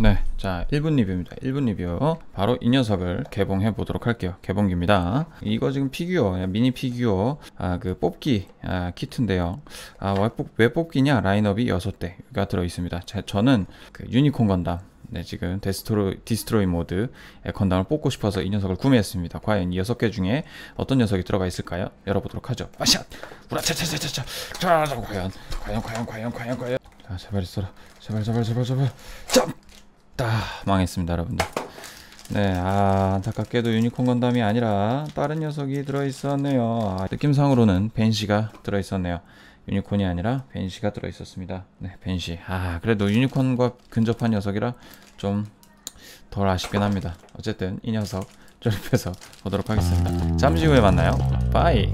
네, 자 1분 리뷰입니다. 1분 리뷰 바로 이 녀석을 개봉해 보도록 할게요. 개봉기입니다. 이거 지금 피규어, 미니 피규어 아, 그 뽑기 아, 키트인데요. 아, 왜, 뽑, 왜 뽑기냐? 라인업이 6대가 들어 있습니다. 자, 저는 그 유니콘 건담 네, 지금 데스트로, 디스트로이 모드 건담을 뽑고 싶어서 이 녀석을 구매했습니다. 과연 이 6개 중에 어떤 녀석이 들어가 있을까요? 열어보도록 하죠. 아샷! 우라차차차차차! 자, 자, 과연, 과연, 과연, 과연, 과연, 과연. 자, 제발 있어라. 제발, 제발, 제발, 제발. 점! 딱 망했습니다, 여러분들. 네, 아, 안타깝게도 유니콘 건담이 아니라 다른 녀석이 들어있었네요. 아, 느낌상으로는 벤시가 들어있었네요. 유니콘이 아니라 벤시가 들어있었습니다. 네, 벤시. 아, 그래도 유니콘과 근접한 녀석이라 좀 덜 아쉽긴 합니다. 어쨌든 이 녀석 조립해서 보도록 하겠습니다. 잠시 후에 만나요. 빠이.